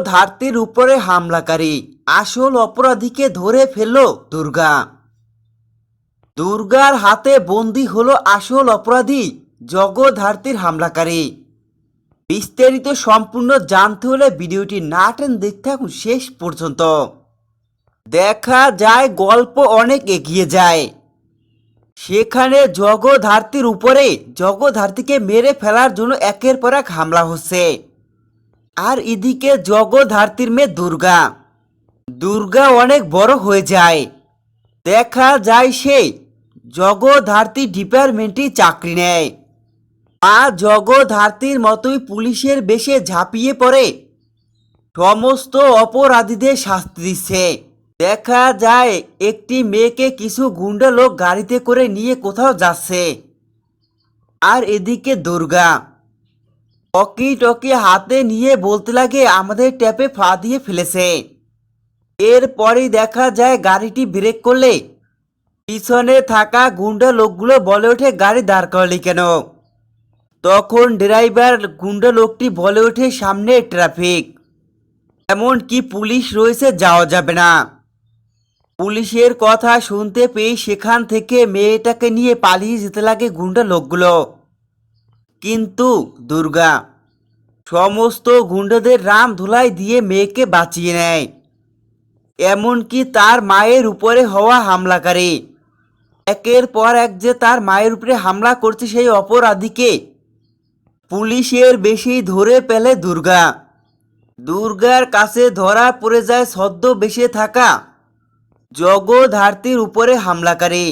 ধারতির উপরে হামলাকারী। আসল অপরাধীকে ধরে ফেলল দুর্গা। দুর্গার হাতে বন্দি হলো আসল অপরাধী জগধার্তীর হামলাকারী। বিস্তারিত সম্পূর্ণ জানতে হলে ভিডিওটি না টেন দেখতে থাকুন শেষ পর্যন্ত। দেখা যায় গল্প অনেক এগিয়ে যায়। সেখানে জগধার্তীর উপরে জগধার্তীকে মেরে ফেলার জন্য একের পর এক হামলা হচ্ছে। আর এদিকে জগধার্তীর মেয়ে দুর্গা। দুর্গা অনেক বড় হয়ে যায়। দেখা যায় সে জগধার্তী ডিপার্টমেন্টে চাকরি নেয়। মা জগধার্তীর মতোই পুলিশের বেশে ঝাঁপিয়ে পড়ে। সমস্ত অপরাধীদের শাস্তি দিচ্ছে। দেখা যায় একটি মেয়েকে কিছু গুন্ডা লোক গাড়িতে করে নিয়ে কোথাও যাচ্ছে। আর এদিকে দুর্গা। টকি টকি হাতে নিয়ে বলতে লাগে, আমাদের ট্যাপে ফা দিয়ে ফেলেছে। এরপরেই দেখা যায়, গাড়িটি ব্রেক করলে পিছনে থাকা গুন্ডা লোকগুলো বলে ওঠে, গাড়ি দাঁড় করালি কেন? তখন ড্রাইভার গুন্ডা লোকটি বলে ওঠে, সামনে ট্রাফিক। এমন কি পুলিশ রয়েছে, যাওয়া যাবে না। পুলিশের কথা শুনতে পেয়ে সেখান থেকে মেয়েটাকে নিয়ে পালিয়ে যেতে লাগে গুন্ডা লোকগুলো। কিন্তু দুর্গা, সমস্ত গুন্ডাদের রাম ধুলাই দিয়ে মেয়েকে বাঁচিয়ে নেয়। এমনকি তার মায়ের উপরে হওয়া হামলাকারী। একের পর এক যে তার মায়ের উপরে হামলা করছে সেই অপরাধীকে পুলিশের বেশি ধরে পেলে দুর্গা। দুর্গার কাছে ধরা পড়ে যায় সদ্য বেশে থাকা জগধার্তীর উপরে হামলাকারী।